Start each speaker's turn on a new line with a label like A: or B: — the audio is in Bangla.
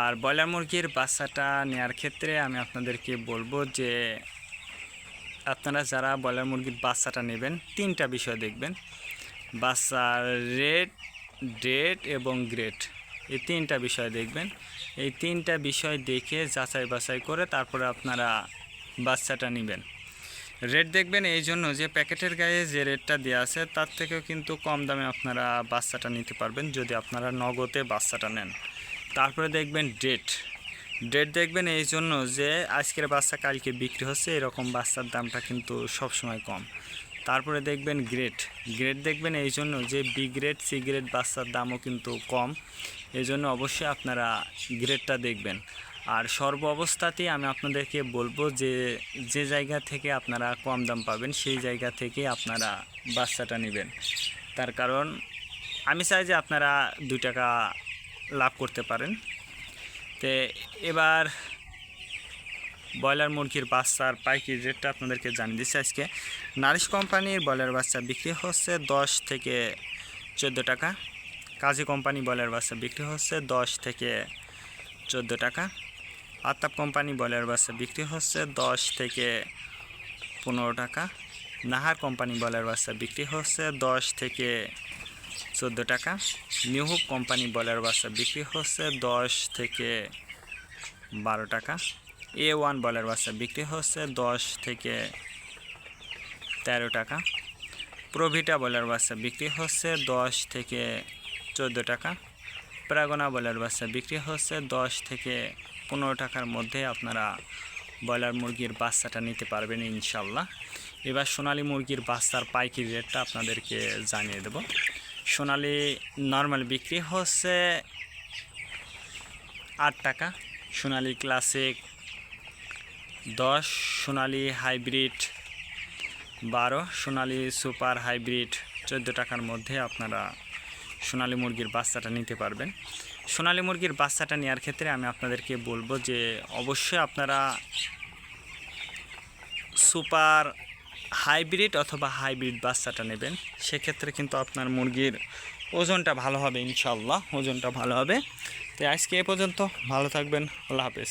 A: আর ব্রয়লার মুরগির বাচ্চাটা নেওয়ার ক্ষেত্রে আমি আপনাদেরকে বলব যে আপনারা যারা ব্রয়লার মুরগির বাচ্চাটা নেবেন, তিনটা বিষয় দেখবেন। বাচ্চার রেট, ডেট এবং গ্রেড, এই তিনটা বিষয় দেখবেন। এই তিনটা বিষয় দেখে যাচাই বাছাই করে তারপরে আপনারা বাচ্চাটা নেবেন। রেট দেখবেন এই জন্য যে প্যাকেটের গায়ে যে রেটটা দেওয়া আছে, তার থেকেও কিন্তু কম দামে আপনারা বাচ্চাটা নিতে পারবেন যদি আপনারা নগদে বাচ্চাটা নেন। তারপরে দেখবেন ডেট ডেট দেখবেন এই জন্য যে আজকের বাচ্চা কালকে বিক্রি হচ্ছে, এরকম বাচ্চার দামটা কিন্তু সবসময় কম। তারপরে দেখবেন গ্রেড গ্রেড দেখবেন এই জন্য যে বি গ্রেড সি গ্রেড বাচ্চার দামও কিন্তু কম। এই জন্য অবশ্যই আপনারা গ্রেডটা দেখবেন। আর সর্ব অবস্থাতেই আমি আপনাদেরকে বলব যে যে জায়গা থেকে আপনারা কম দাম পাবেন, সেই জায়গা থেকে আপনারা বাচ্চাটা নেবেন। তার কারণ, আমি চাই যে আপনারা দুই টাকা লাভ করতে পারেন। তো এবার ব্রয়লার মুরগির বাচ্চার পাইকারি রেটটা আপনাদেরকে জানিয়ে দিচ্ছি আজকে। নারিশ কোম্পানির ব্রয়লার বাচ্চা বিক্রি হচ্ছে দশ থেকে চোদ্দ টাকা। কাজী কোম্পানি ব্রয়লার বাচ্চা বিক্রি হচ্ছে দশ থেকে চোদ্দ টাকা। আতাপ কোম্পানি ব্রয়লার বাচ্চা বিক্রি হচ্ছে দশ থেকে পনেরো টাকা। নাহার কোম্পানি ব্রয়লার বাচ্চা বিক্রি হচ্ছে দশ থেকে চোদ্দ টাকা। নিউহুক কোম্পানি ব্রয়লার বাচ্চা বিক্রি হচ্ছে দশ থেকে বারো টাকা। এ ওয়ান ব্রয়লার বাচ্চা বিক্রি হচ্ছে দশ থেকে তেরো টাকা। প্রভিটা ব্রয়লার বাচ্চা বিক্রি হচ্ছে দশ থেকে চোদ্দ টাকা। প্রাগনা ব্রয়লার বাচ্চা বিক্রি হচ্ছে দশ থেকে পনেরো টাকার মধ্যে আপনারা ব্রয়লার মুরগির বাচ্চাটা নিতে পারবেন ইনশাল্লাহ। এবার সোনালী মুরগির বাচ্চার পাইকারি রেটটা আপনাদেরকে জানিয়ে দেব। সোনালি নর্মাল বিক্রি হচ্ছে আট টাকা। সোনালি ক্লাসিক দশ, সোনালি হাইব্রিড বারো, সোনালি সুপার হাইব্রিড চোদ্দ টাকার মধ্যে আপনারা সোনালি মুরগির বাচ্চাটা নিতে পারবেন। সোনালি মুরগির বাচ্চাটা নেওয়ার ক্ষেত্রে আমি আপনাদেরকে বলব যে, অবশ্যই আপনারা সুপার হাইব্রিড অথবা হাইব্রিড বাচ্চাটা নেবেন, সেক্ষেত্রে কিন্তু আপনার মুরগির ওজনটা ভালো হবে ইনশাল্লাহ, ওজনটা ভালো হবে। তো আজকে এ পর্যন্ত, ভালো থাকবেন, আল্লাহ হাফেজ।